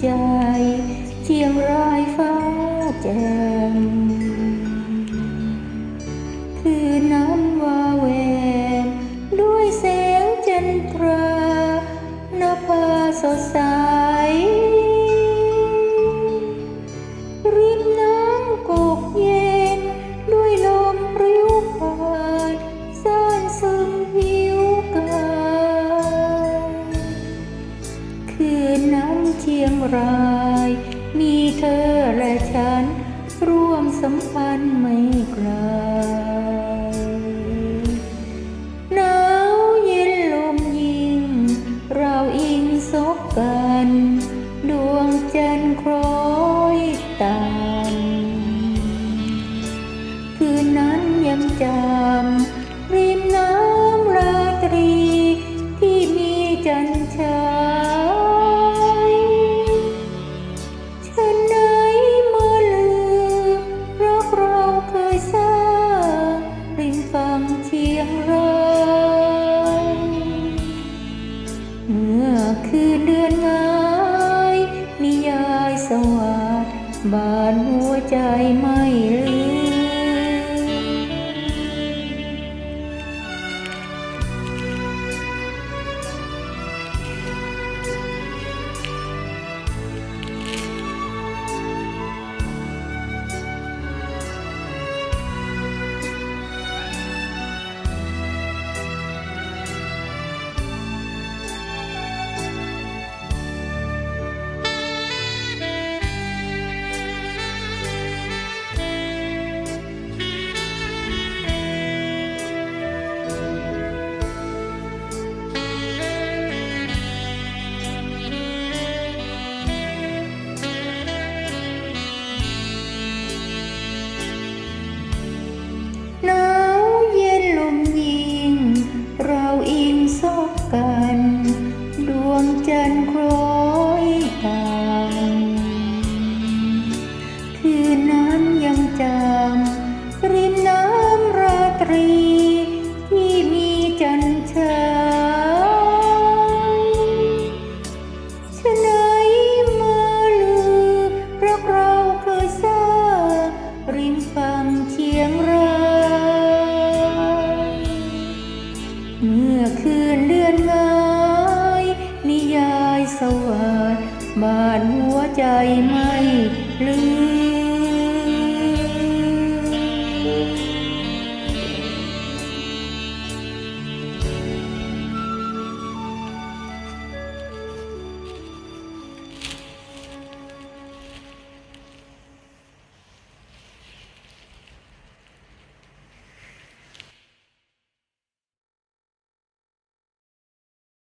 ใจ เชียงรายฟ้าแจ่ม เชียงราย มีเธอและฉัน ร่วมสัมพันธ์ไม่ไกลหนาวเย็นลมยิง เราอิงซบกัน ดวงจันทร์คล้อยตามคืนนั้นยังจำ บานหัวใจไม่ลื จำริมน้ำราตรี ที่มีจันทร์ฉายฉะไหนมาลือรักเราเคยสร้าริมฝั่งเชียงรายเมื่อคืนเดือนงายนิยายสวัสดบาดหัวใจไม่ลืม